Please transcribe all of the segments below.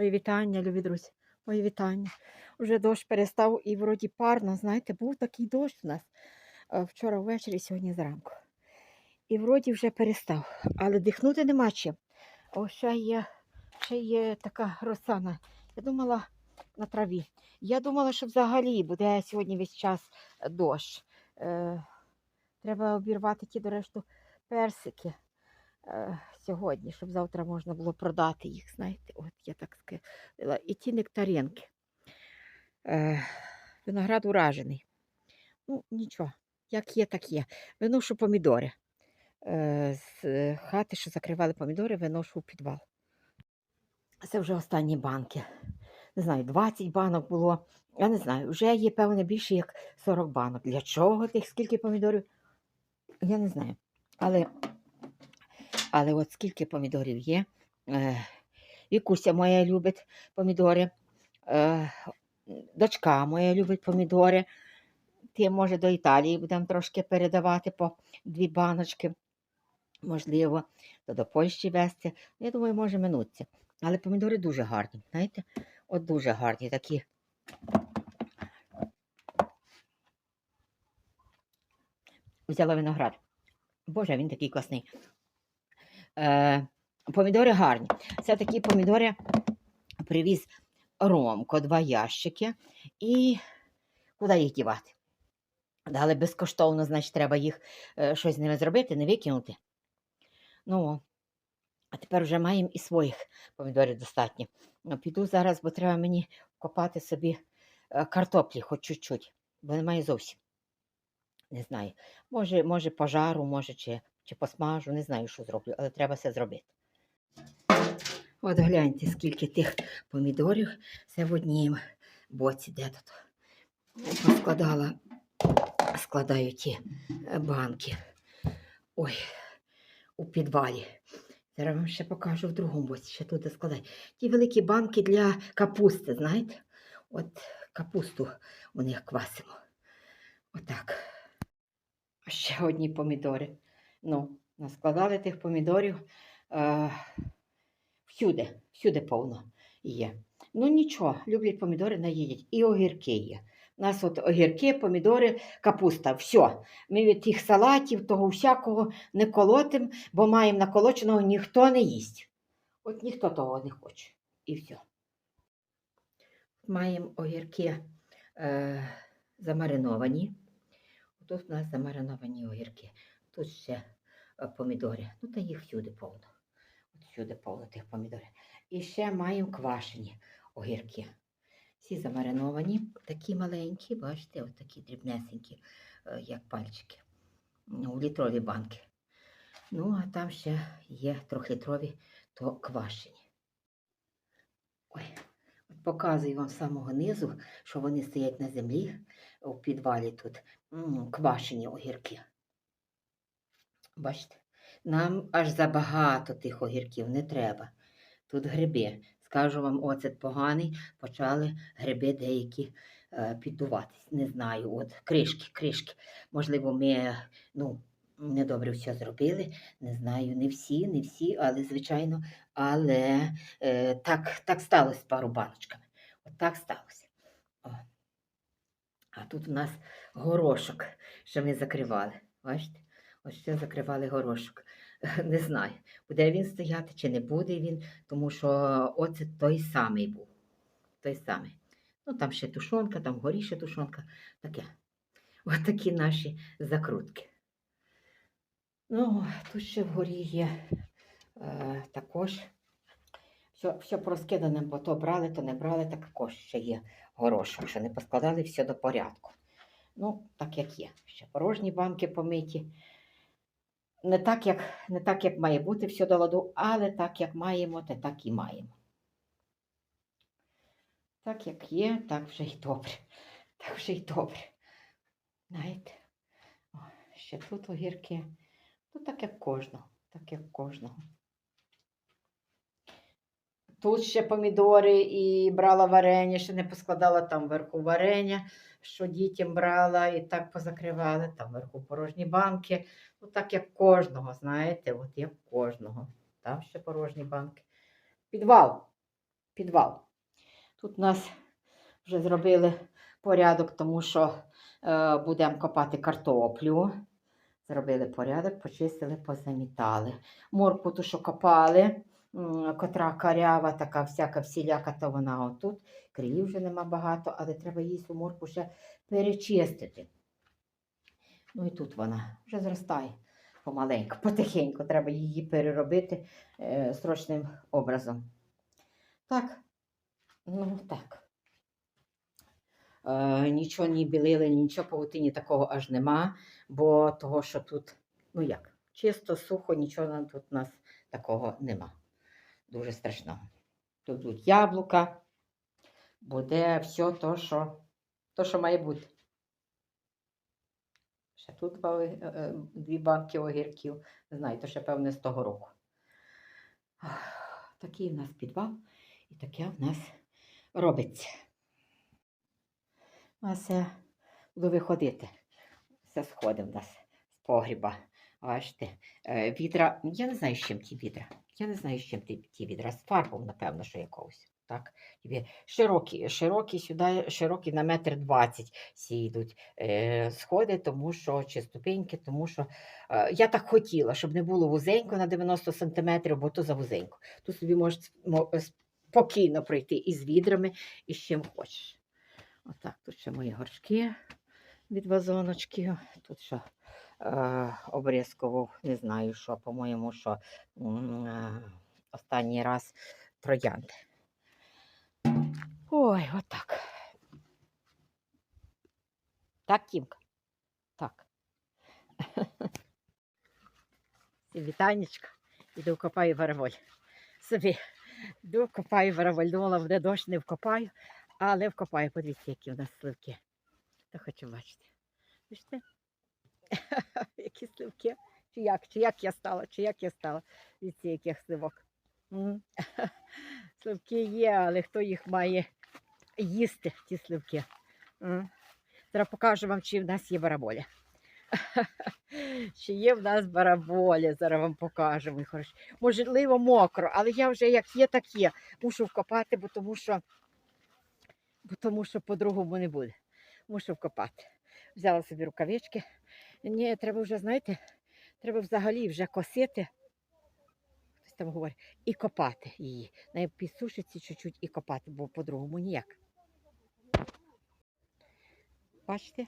Мої вітання, любі друзі. Мої вітання. Уже дощ перестав і вроді парно, знаєте, був такий дощ у нас е, вчора ввечері, сьогодні зранку. І вроді вже перестав, але дихнути нема чим. О, ще є, ще є така росана. Я думала на траві. Я думала, що взагалі буде сьогодні весь час е, дощ. Е, треба обірвати ті, до решту, персики сьогодні, щоб завтра можна було продати їх. Знаєте, от я так сказала. І ті нектаринки. Е, виноград уражений. Ну, нічого, як є, так є. Виношу помідори. Е, з е, хати, що закривали помідори, виношу у підвал. Це вже останні банки. Не знаю, 20 банок було. Я не знаю, вже є, певне, більше як 40 банок. Для чого тих скільки помідорів? Я не знаю. Але, але от скільки помідорів є. Вікуся моя любить помідори. Е, дочка моя любить помідори. Ти, може, до Італії будемо трошки передавати по дві баночки. Можливо, то до Польщі вести. Я думаю, може минуться. Але помідори дуже гарні, знаєте? От дуже гарні такі. Взяла виноград. Боже, він такий класний. Е, помідори гарні. Це такі помідори привіз Ромко, два ящики. І куди їх дівати? Дали безкоштовно, значить, треба їх е, щось з ними зробити, не викинути. Ну, а тепер вже маємо і своїх помідорів достатньо. Ну, Піду зараз, бо треба мені копати собі е, картоплі хоч чуть-чуть, бо немає зовсім. Не знаю. Може, може пожару, може, чи, чи посмажу, не знаю, що зроблю, але треба все зробити. От гляньте, скільки тих помідорів. Це в одній боці, де тут. Поскладала, складаю ті е, банки. Ой, у підвалі. Зараз вам ще покажу в другому боці, ще туди складаю. Ті великі банки для капусти, знаєте? От капусту у них квасимо. Отак. Ще одні помідори. Ну, наскладали тих помідорів. Е, всюди, всюди повно є. Ну нічого, люблять помідори, наїдять. І огірки є. У нас от огірки, помідори, капуста. Все. Ми від тих салатів, того всякого не колотим, бо маємо наколоченого ніхто не їсть. От ніхто того не хоче. І все. Маємо огірки е, замариновані. Тут у нас замариновані огірки. Тут ще е, помідори. Ну, та їх всюди повно. От всюди повно тих помідорів. І ще маємо квашені огірки. Всі замариновані, такі маленькі, бачите, от такі дрібнесенькі, е, як пальчики. Ну, у літрові банки. Ну, а там ще є трьохлітрові, то квашені. Ой, от показую вам з самого низу, що вони стоять на землі у підвалі тут. М, Квашені огірки. Бачите? Нам аж забагато тих огірків не треба. Тут гриби. Скажу вам, оцет поганий, почали гриби деякі е, піддуватись. Не знаю, от кришки, кришки. Можливо, ми ну, недобре все зробили. Не знаю, не всі, не всі, але звичайно, але е, так, так сталося з пару баночками. От так сталося. О. А тут у нас горошок, що ми закривали. Бачите? Ось ще закривали горошок. Не знаю, буде він стояти чи не буде він, тому що оце той самий був. Той самий. Ну, там ще тушонка, там вгорі ще тушонка. Таке. Ось такі наші закрутки. Ну, тут ще вгорі є е, також. Все, все порозкидане, бо то брали, то не брали, також ще є горошок, що не поскладали все до порядку. Ну, так як є. Ще порожні банки помиті. Не так, як, не так, як має бути все до ладу, але так, як маємо, то так і маємо. Так, як є, так вже й добре. Так вже й добре. Знаєте, О, ще тут огірки. Ну, так як кожного, так як кожного. Тут ще помідори і брала варення, ще не поскладала там вверху варення, що дітям брала, і так позакривали, там вверху порожні банки. Ну, так як кожного, знаєте, от як кожного. Там ще порожні банки. Підвал. підвал. Тут у нас вже зробили порядок, тому що е, будемо копати картоплю. Зробили порядок, почистили, позамітали. Морку ту, що копали, котра карява, така всяка всіляка, то вона отут. Крилів вже нема багато, але треба її цю морку ще перечистити. Ну і тут вона вже зростає помаленьку, потихеньку. Треба її переробити е, срочним образом. Так, ну так. Е, нічого не білили, нічого павутині такого аж нема, бо того, що тут, ну як, чисто, сухо, нічого тут у нас такого нема. Дуже страшного. Тут будуть яблука, буде все то, що, то, що має бути. Ще тут два, е, е, дві банки огірків. То ще певне з того року. Такий в нас підвал і таке в нас робиться. Все буду виходити. Все сходить в нас з погріба. Бачите, е, відра. Я не знаю, з чим ті відра. Я не знаю, з чим ті, ті відра. З фарбом, напевно, що якогось. Так? Широкі, широкі сюди, широкі на метр двадцять всі е, сходи, тому що чи ступеньки, тому що е, я так хотіла, щоб не було вузенько на 90 сантиметрів, бо то за вузенько. Тут собі можеш спокійно пройти із відрами і з чим хочеш. Отак, тут ще мої горшки від вазоночків. Тут ще е, обрізково, не знаю що, по-моєму, що е, останній раз троянди. Ой, отак. Так, Тімка? Так. Вітанечка. Іду копаю вараволь. Собі йду копаю вараволь. Думала, буде дощ, не вкопаю, але вкопаю. Подивіться, які в нас сливки. Та хочу бачити. Бачите? Які сливки? Чи як? Чи як я стала? Чи як я стала? Дивіться, яких сливок. Сливки є, але хто їх має їсти, ті сливки? Зараз покажу вам, чи в нас є бараболя. Чи є в нас бараболя, зараз вам покажу. Можливо, мокро, але я вже як є, так є. Мушу вкопати, бо тому що, бо тому що по-другому не буде. Мушу вкопати. Взяла собі рукавички. Ні, треба вже, знаєте, треба взагалі вже косити. Хтось там говорить, і копати її. На підсушиться чуть-чуть і копати, бо по-другому ніяк. Бачите?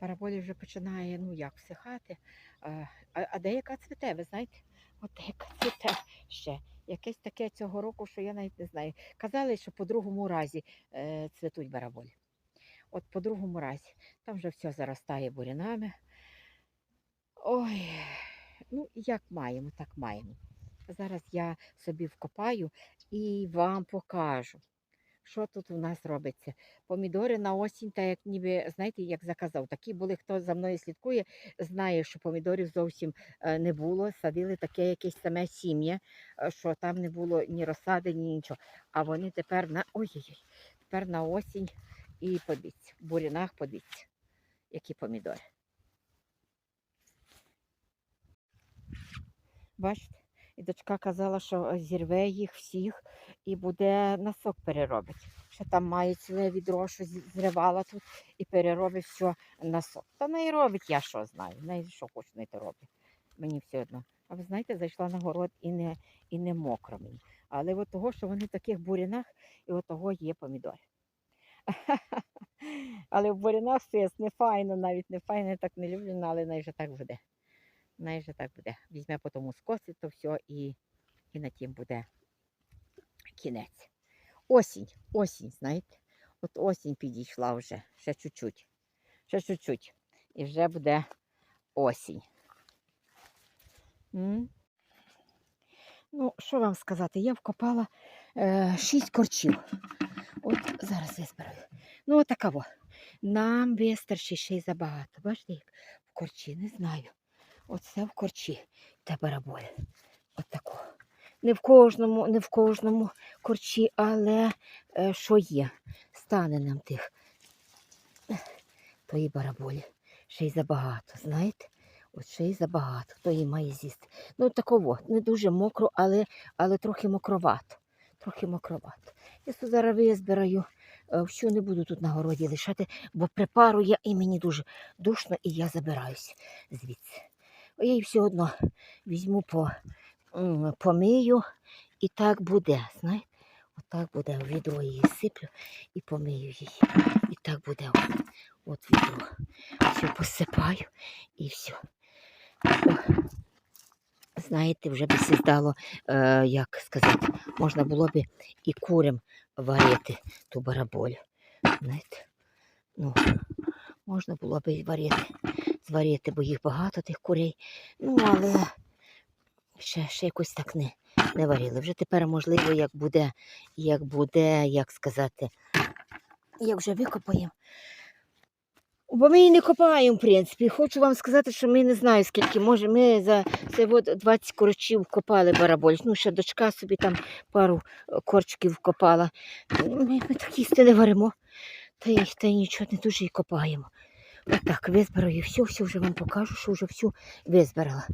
Параболі вже починає, ну як, всихати. А, а, деяка цвіте, ви знаєте? От деяка цвіте ще. Якесь таке цього року, що я навіть не знаю. Казали, що по другому разі е, цвітуть бараболі. От по другому разі. Там вже все заростає бурянами. Ой, ну як маємо, так маємо. Зараз я собі вкопаю і вам покажу, що тут у нас робиться. Помідори на осінь, так як ніби, знаєте, як заказав. Такі були, хто за мною слідкує, знає, що помідорів зовсім е, не було. Садили таке якесь саме сім'я, е, що там не було ні розсади, ні нічого. А вони тепер на ой-ой-ой, тепер на осінь і подивіться, в бурянах подивіться, які помідори. Бачите? І дочка казала, що зірве їх всіх і буде на сок переробить. Ще там має ціле відро, що зривала тут і переробить все на сок. Та не робить, я що знаю. Не що хоче, не те робить. Мені все одно. А ви знаєте, зайшла на город і не, і не мокро мені. Але от того, що вони в таких бурянах, і от того є помідори. Але в бурянах сис не файно, навіть не файно, я так не люблю, ну, але вже так буде. Вже так буде. Візьме потім скосить то все і, і на тім буде кінець. Осінь, осінь, знаєте. От осінь підійшла вже, ще чуть-чуть. Ще чуть-чуть. І вже буде осінь. М? Ну, що вам сказати? Я вкопала е, шість корчів. От зараз я збираю. Ну, отакаво. Нам вистачить ще й забагато. Бачите, як в корчі, не знаю. Оце в корчі та бараболь. От. Не в кожному, не в кожному корчі, але е, що є, стане нам тих тої бараболі. Ще й забагато, знаєте? От ще й забагато, хто її має з'їсти. Ну, таково, не дуже мокро, але, але трохи мокровато. Трохи мокровато. Я зараз визбираю. Е, Всю не буду тут на городі лишати, бо припарує і мені дуже душно, і я забираюсь звідси. Я її все одно візьму по, помию, і так буде. Знаєте? Отак буде в відро її сиплю і помию її. І так буде от, от відро. Все посипаю і все. Знаєте, вже би сі здало, е, як сказати, можна було б і курям варити ту бараболю. Знаєте, ну, можна було б і варити, зварити, бо їх багато тих курей. Ну, але ще, ще якось так не, не варили. Вже тепер, можливо, як буде, як буде, як сказати, як вже викопаємо. Бо ми її не копаємо, в принципі. Хочу вам сказати, що ми не знаю, скільки. Може, ми за це от 20 корчів копали бараболь. Ну, ще дочка собі там пару е, корчиків копала. Ми, ми так їсти не варимо. Та й нічого не дуже і копаємо. Отак, визбираю все, все вже вам покажу, що вже всю визбирала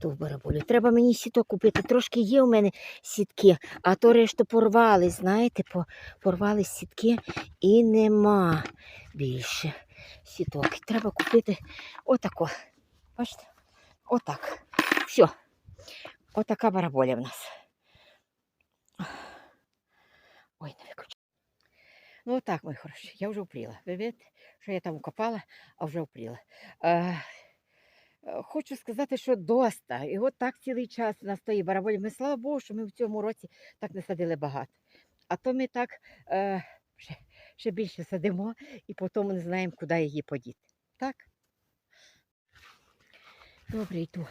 ту бараболю. Треба мені сіток купити. Трошки є у мене сітки, а то решту порвали, знаєте, порвали сітки і нема більше сіток. Треба купити отако. Бачите? Отак. Все. Отака бараболя в нас. Ой, не виключу. Ну, отак, мої хороші, я вже впріла. Ви бачите, що я там копала, а вже впріла. Е, е, хочу сказати, що доста. І от так цілий час у нас тої бараболі. Ми, слава Богу, що ми в цьому році так не садили багато. А то ми так е, ще, ще більше садимо і потім не знаємо, куди її подіти. Так? Добре, йду.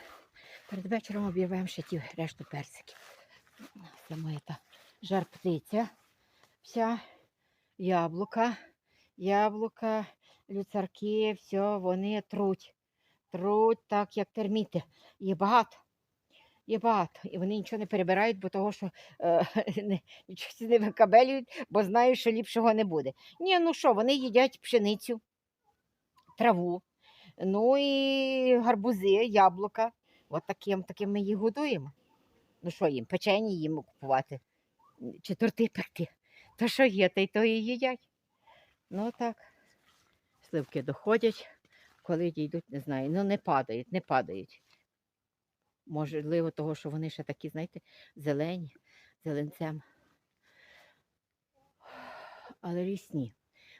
Перед вечором обірвемо ще ті решту персиків. Це моя та жар птиця. Вся яблука, яблука, люцарки, все, вони труть. Труть так, як терміти. Є багато. Є багато. І вони нічого не перебирають, бо того, що е, не, нічого не викабелюють, бо знають, що ліпшого не буде. Ні, ну що, вони їдять пшеницю, траву, ну і гарбузи, яблука. От таким, таким ми їх годуємо. Ну що їм, печені їм купувати, чи торти пекти. То що є, то й то і їдять. Ну так. Сливки доходять, коли дійдуть, не знаю. Ну не падають, не падають. Можливо, того, що вони ще такі, знаєте, зелені, зеленцем. Але рісні.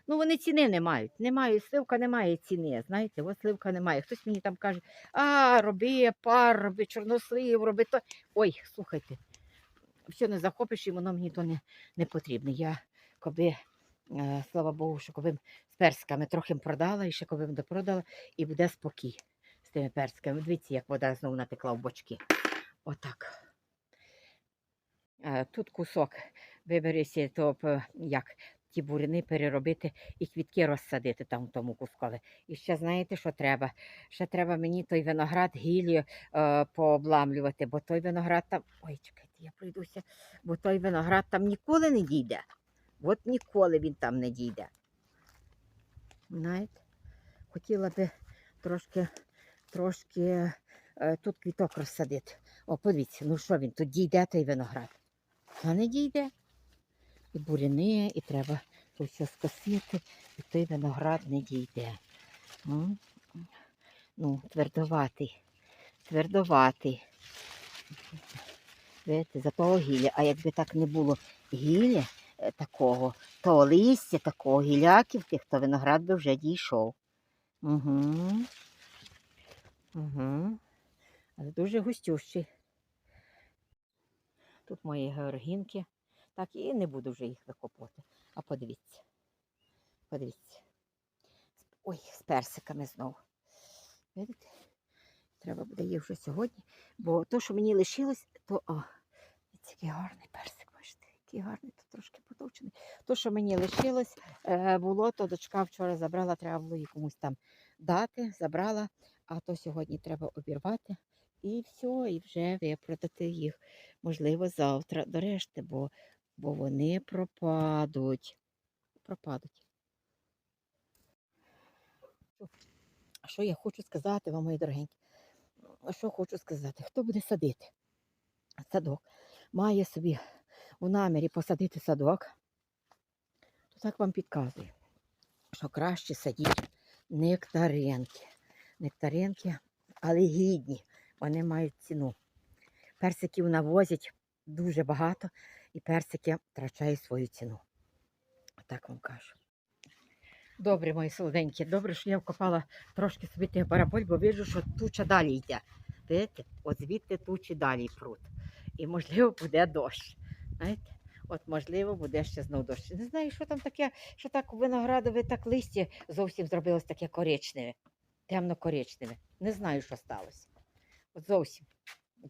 Ну, вони ціни не мають. Не мають, сливка не має ціни. Знаєте, от сливка немає. Хтось мені там каже, а, роби пар, роби чорнослив, роби то. Ой, слухайте, все не захопиш і воно мені то не, не потрібно. Я коби, е, слава Богу, що коби з персиками трохи продала і ще коби допродала, і буде спокій з тими персиками. Дивіться, як вода знову натекла в бочки. Отак. Е, Тут кусок виберися, то як ті бурини переробити і квітки розсадити там в тому кускові. І ще знаєте, що треба? Ще треба мені той виноград гілію е, пообламлювати, бо той виноград там. Ой, чекайте, я пройдуся, бо той виноград там ніколи не дійде. От ніколи він там не дійде. Знаєте, хотіла би трошки, трошки е, тут квіток розсадити. О, подивіться, ну що він тут дійде той виноград? Та не дійде. І буряни, і треба то все скосити, і той виноград не дійде. Ну, твердоватий, твердоватий. Видите, за того гілля. А якби так не було гілля такого, то листя такого гіляків тих, то виноград би вже дійшов. Угу. Угу. Але дуже густющий. Тут мої георгінки. Так, і не буду вже їх викопувати. А подивіться. Подивіться. Ой, з персиками знову. Видите? Треба буде їх вже сьогодні. Бо то, що мені лишилось, то о, який гарний персик, який гарний, то трошки потовчений. То, що мені лишилось, е, було, то дочка вчора забрала, треба було їй комусь там дати, забрала, а то сьогодні треба обірвати. І все, і вже випродати їх. Можливо, завтра до решти, бо, бо вони пропадуть. Пропадуть. А що я хочу сказати вам, мої дорогенькі? А Що хочу сказати? Хто буде садити? Садок. Має собі у намірі посадити садок. то Так вам підказую, що краще садіть нектаринки. Нектаринки, але гідні. Вони мають ціну. Персиків навозять дуже багато, і персики втрачають свою ціну. Так вам кажу. Добре, мої солоденькі, добре, що я вкопала трошки собі тих бараболь, бо бачу, що туча далі йде. Видите, от звідти тучі далі пруть. І можливо буде дощ. Знаєте? От, можливо, буде ще знов дощ. Не знаю, що там таке, що так виноградове, так листя зовсім зробилось таке коричневе, темно-коричневе. Не знаю, що сталося. От зовсім.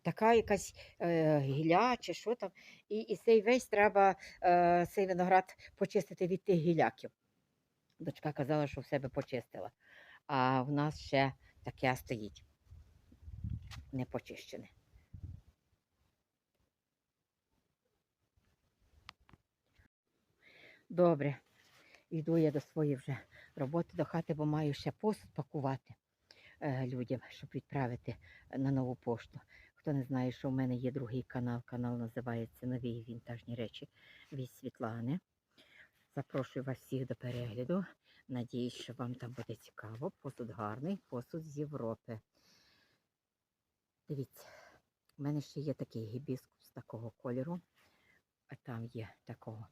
Така якась е, гілля чи що там. І, і цей весь треба е, цей виноград почистити від тих гіляків. Дочка казала, що в себе почистила. А в нас ще таке стоїть. Не Добре. Йду я до своєї вже роботи до хати, бо маю ще посуд пакувати е, людям, щоб відправити на нову пошту. Хто не знає, що в мене є другий канал. Канал називається Нові вінтажні речі від Світлани. Запрошую вас всіх до перегляду. Надіюсь, що вам там буде цікаво. Посуд гарний, посуд з Європи. Дивіться, у мене ще є такий гібіскус такого кольору. А там є такого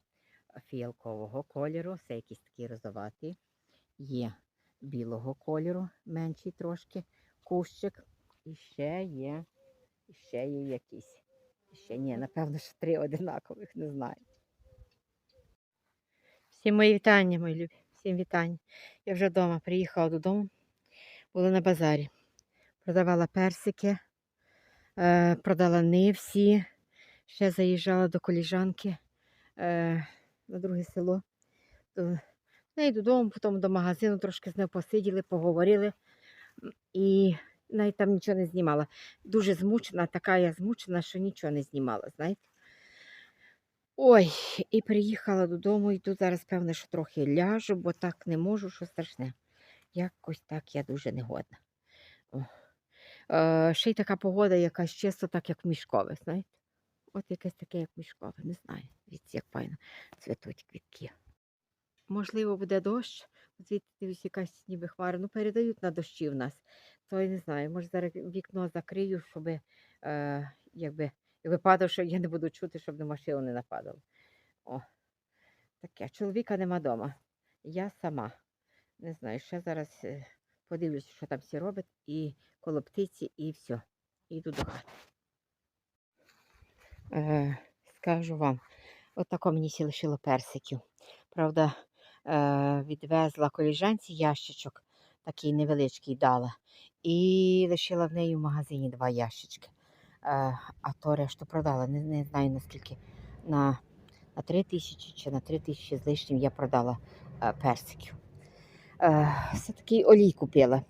фіалкового кольору, це якийсь такий розоватий. Є білого кольору, менший трошки кущик. І ще є, ще є якийсь. І ще ні, напевно, що три одинакових, не знаю. Всім мої вітання, мої любі. Всім вітання. Я вже вдома приїхала додому, була на базарі. Продавала персики, е, продала не всі. Ще заїжджала до коліжанки е, на друге село. До неї додому, потім до магазину трошки з нею посиділи, поговорили. І навіть там нічого не знімала. Дуже змучена, така я змучена, що нічого не знімала, знаєте. Ой, і приїхала додому, і тут зараз, певне, що трохи ляжу, бо так не можу, що страшне. Якось так я дуже негодна. Е, ще й така погода, якась чисто так, як мішкове, знаєте. От якесь таке, як мішкове, не знаю. Дивіться, як файно цвітуть квітки. Можливо, буде дощ, звідти дивись, якась ніби хмара. Ну, передають на дощі в нас. То я не знаю, може зараз вікно закрию, щоб е, якби, якби падав, що я не буду чути, щоб на машину не нападало. О, таке. Чоловіка нема вдома. Я сама. Не знаю, ще зараз е, подивлюся, що там всі роблять, і коло птиці, і все. Іду до хати. Е, скажу вам, от мені сі лишило персиків. Правда, е, відвезла коліжанці ящичок, такий невеличкий дала, і лишила в неї в магазині два ящички. Е, а то решту продала. Не, не знаю наскільки на, на 3 тисячі чи на 3 тисячі з лишнім я продала персиків. Е, все-таки олій купила.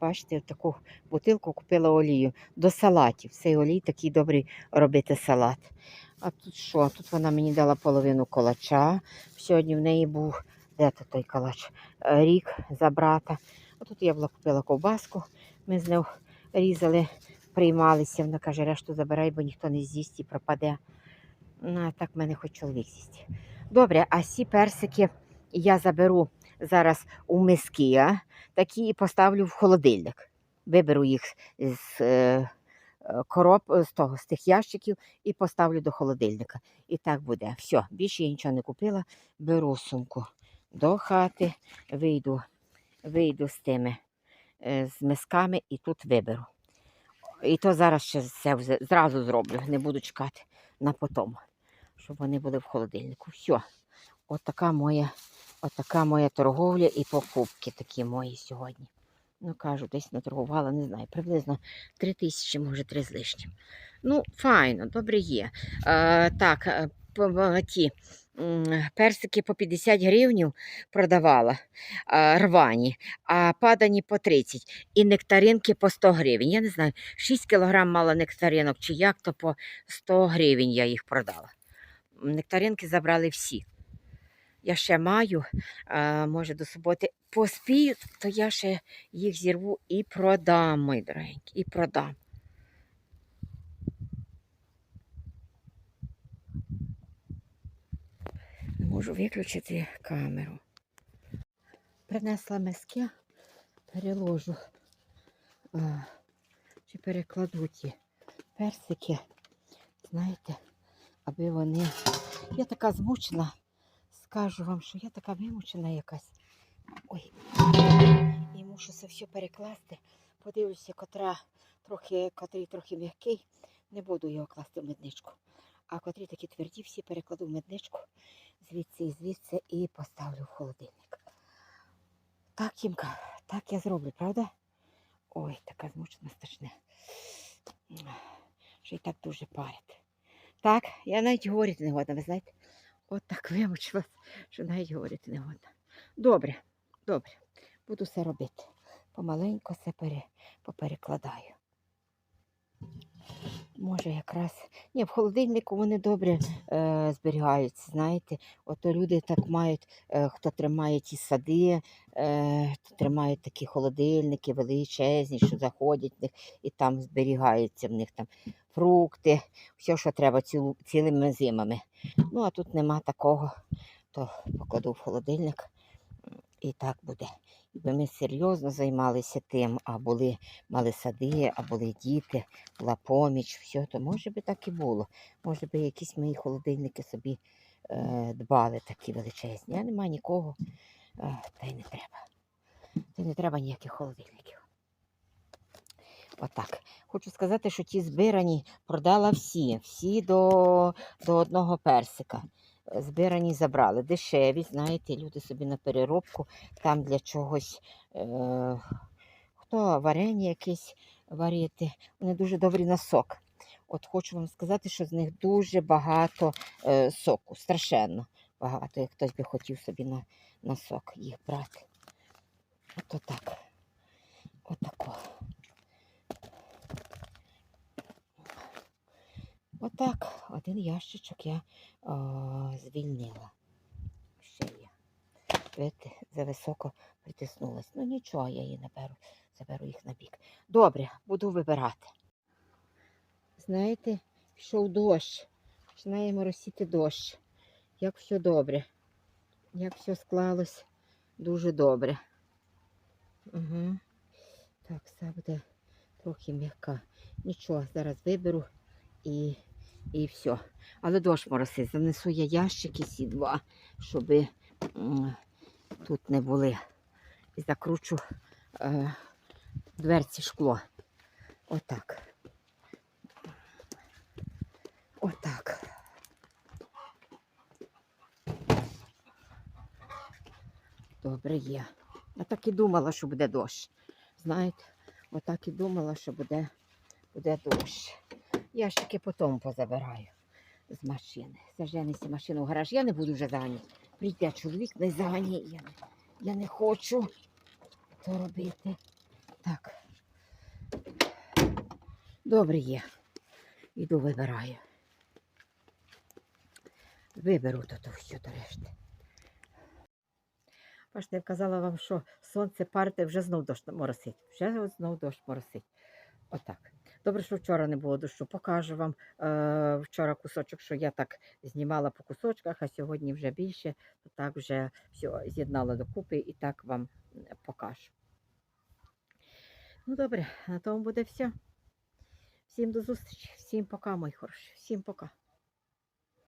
Бачите, таку бутилку купила олію до салатів. Цей олій такий добрий робити салат. А тут що? Тут вона мені дала половину колача. Сьогодні в неї був де то той калач? Е, Рік за брата. А тут я купила ковбаску. Ми з нею різали, приймалися. Вона каже, решту забирай, бо ніхто не з'їсть і пропаде. Ну, а так в мене хоч чоловік з'їсть. Добре, а ці персики я заберу зараз у миски, а? такі поставлю в холодильник. Виберу їх з е, е, короб з того, з тих ящиків і поставлю до холодильника. І так буде. Все, більше я нічого не купила. Беру сумку до хати, вийду, вийду з тими е, з мисками і тут виберу. І то зараз ще все зразу зроблю, не буду чекати на потом, щоб вони були в холодильнику. Все. От моя, от така моя торговля і покупки такі мої сьогодні. Ну, кажу, десь наторгувала, не знаю, приблизно 3 тисячі, може, 3 з лишнім. Ну, файно, добре є. Е, так, е, по- ті персики по 50 гривнів продавала е, рвані, а падані по 30. І нектаринки по 100 гривень. Я не знаю, 6 кілограм мала нектаринок, чи як, то по 100 гривень я їх продала. Нектаринки забрали всі. Я ще маю, може до суботи поспію, то я ще їх зірву і продам, мої дорогенькі, і продам. Не можу виключити камеру. Принесла миски, переложу а, чи перекладу ті персики, знаєте, аби вони. Я така змучена, скажу вам, що я така вимучена якась. Ой, і мушу це все перекласти. Подивлюся, котра трохи, котрий трохи м'який, не буду його класти в медничку. А котрі такі тверді, всі перекладу в медничку звідси і звідси і поставлю в холодильник. Так, Кімка, так я зроблю, правда? Ой, така змучена страшне. Що й так дуже парить. Так, я навіть говорити не годна, ви знаєте? От так вимучилась, що навіть говорити не можна. Добре, добре, буду все робити. Помаленько все пере, поперекладаю. Може, якраз. Ні, в холодильнику вони добре е, зберігаються, знаєте. Ото люди так мають, е, хто тримає ті сади, е, то тримають такі холодильники величезні, що заходять в них і там зберігаються в них там фрукти, все, що треба цілу, цілими зимами. Ну, а тут нема такого, то покладу в холодильник і так буде. Якби ми серйозно займалися тим, а були мали сади, а були діти, була поміч, все, то може би так і було. Може би якісь мої холодильники собі е, дбали такі величезні. А нема нікого, е, та й не треба. Та й не треба ніяких холодильників. Отак. Хочу сказати, що ті збирані продала всі, всі до, до одного персика. Збирані забрали. Дешеві, знаєте, люди собі на переробку, там для чогось. Е, хто варення якесь варити, вони дуже добрі на сок. От хочу вам сказати, що з них дуже багато е, соку, страшенно багато, як хтось би хотів собі на, на сок їх брати. Ото так. Отако. Отак, один ящичок я о, звільнила. Ще є. Видите, зависоко притиснулась. Ну нічого, я її наберу, заберу їх на бік. Добре, буду вибирати. Знаєте, пішов дощ. Починає моросіти дощ. Як все добре. Як все склалось дуже добре. Угу. Так, все буде трохи м'яка. Нічого, зараз виберу і, і все. Але дощ моросить. Занесу я ящики ці два, щоб тут не були. І закручу е, дверці шкло. Отак. Отак. Добре є. Я так і думала, що буде дощ. Знаєте, отак і думала, що буде, буде дощ. Ящики потім позабираю з машини. Заженися машину в гараж. Я не буду вже заганяти. Прийде чоловік, не заганяє. Я не, я не хочу то робити. Так. Добре є. Іду вибираю. Виберу тут все до решти. Бачите, я казала вам, що сонце парте, вже знов дощ моросить. Вже знов дощ моросить. Отак. Добре, що вчора не було дощу. Покажу вам е, вчора кусочок, що я так знімала по кусочках, а сьогодні вже більше, то так вже все з'єднала докупи і так вам покажу. Ну добре, на тому буде все. Всім до зустрічі, всім пока, мої хороші, всім пока.